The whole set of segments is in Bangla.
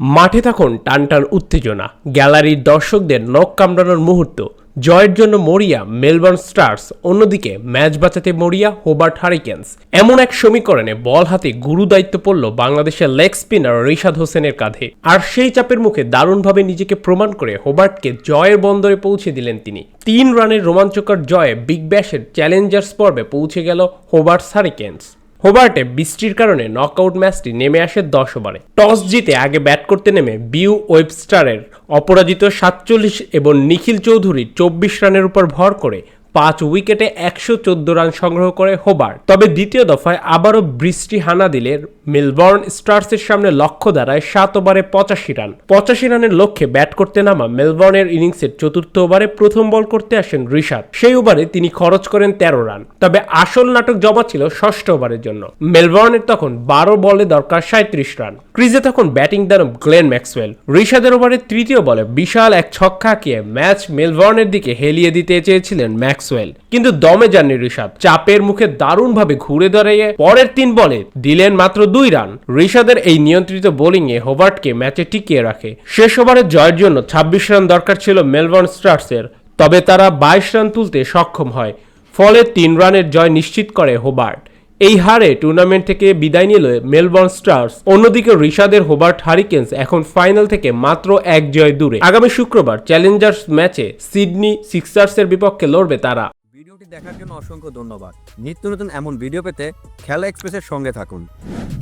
মাঠে তখন টান টান উত্তেজনা। গ্যালারির দর্শকদের নখ কামড়ানোর মুহূর্ত। জয়ের জন্য মরিয়া, মেলবোর্ন স্টার্স, অন্যদিকে ম্যাচ বাঁচাতে মরিয়া, হোবার্ট হারিকেন্স। এমন এক সমীকরণে বল হাতে গুরু দায়িত্ব পড়ল বাংলাদেশের লেগ স্পিনার রিশাদ হোসেনের কাঁধে। আর সেই চাপের মুখে দারুণভাবে নিজেকে প্রমাণ করে হোবার্টকে জয়ের বন্দরে পৌঁছে দিলেন তিনি। তিন রানের রোমাঞ্চকর জয়ে বিগ ব্যাশের চ্যালেঞ্জার্স পর্বে পৌঁছে গেল হোবার্টস হারিকেন্স। হোবার্টে বৃষ্টির কারণে নকআউট ম্যাচটি নেমে আসে দশ ওভারে। টস জিতে আগে ব্যাট করতে নেমে বিউ ওয়েবস্টারের অপরাজিত সাতচল্লিশ এবং নিখিল চৌধুরী চব্বিশ রানের উপর ভর করে পাঁচ উইকেটে একশো চোদ্দ রান সংগ্রহ করে হোবার্ট তবে দ্বিতীয় দফায় আবারও বৃষ্টি হানা দিলে মেলবর্ন স্টার্সের সামনে লক্ষ্য দাঁড়ায় সাত ওভারে পঁচাশি রান। পঁচাশি রানের লক্ষ্যে ব্যাট করতে নামা মেলবর্নের ইনিংসের চতুর্থ ওভারে প্রথম বল করতে আসেন ঋষাদ সেই ওভারে তিনি খরচ করেন তেরো রান। তবে আসল নাটক জমা ছিল ষষ্ঠ ওভারের জন্য। মেলবর্নের তখন বারো বলে দরকার সাঁত্রিশ রান। ক্রিজে তখন ব্যাটিং দেন গ্লেন ম্যাক্সওয়েল। ঋষাদের ওভারে তৃতীয় বলে বিশাল এক ছক্কা হাঁকিয়ে ম্যাচ মেলবর্নের দিকে হেলিয়ে দিতে চেয়েছিলেন ম্যাক্সওয়েল। কিন্তু দমে যাননি ঋষাদ চাপের মুখে দারুণভাবে ঘুরে দাঁড়িয়ে পরের তিন বলে দিলেন মাত্র দুই রান। ঋষাদের এই নিয়ন্ত্রিত বোলিংয়ে হোবার্টকে ম্যাচে টিকিয়ে রাখে। শেষ ওভারে জয়ের জন্য ছাব্বিশ রান দরকার ছিল মেলবোর্ন স্টার্সের, তবে তারা বাইশ রান তুলতে সক্ষম হয়। ফলে তিন রানের জয় নিশ্চিত করে হোবার্ট। এই হারে টুর্নামেন্ট থেকে বিদায় নিল মেলবোর্ন স্টার্স অন্যদিকে ঋষাদের হোবার্ট হারিকেন্স এখন ফাইনাল থেকে মাত্র এক জয় দূরে। আগামী শুক্রবার চ্যালেঞ্জার্স ম্যাচে সিডনি সিক্সার্সের বিপক্ষে লড়বে তারা। ভিডিওটি দেখার জন্য অসংখ্য ধন্যবাদ। নিত্য নতুন এমন ভিডিও পেতে খেলা এক্সপ্রেসের সঙ্গে থাকুন।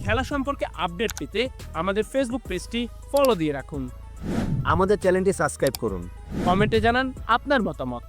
খেলা সম্পর্কে আপডেট পেতে আমাদের ফেসবুক পেজটি ফলো দিয়ে রাখুন। আমাদের চ্যানেলটি সাবস্ক্রাইব করুন। কমেন্টে জানান আপনার মতামত।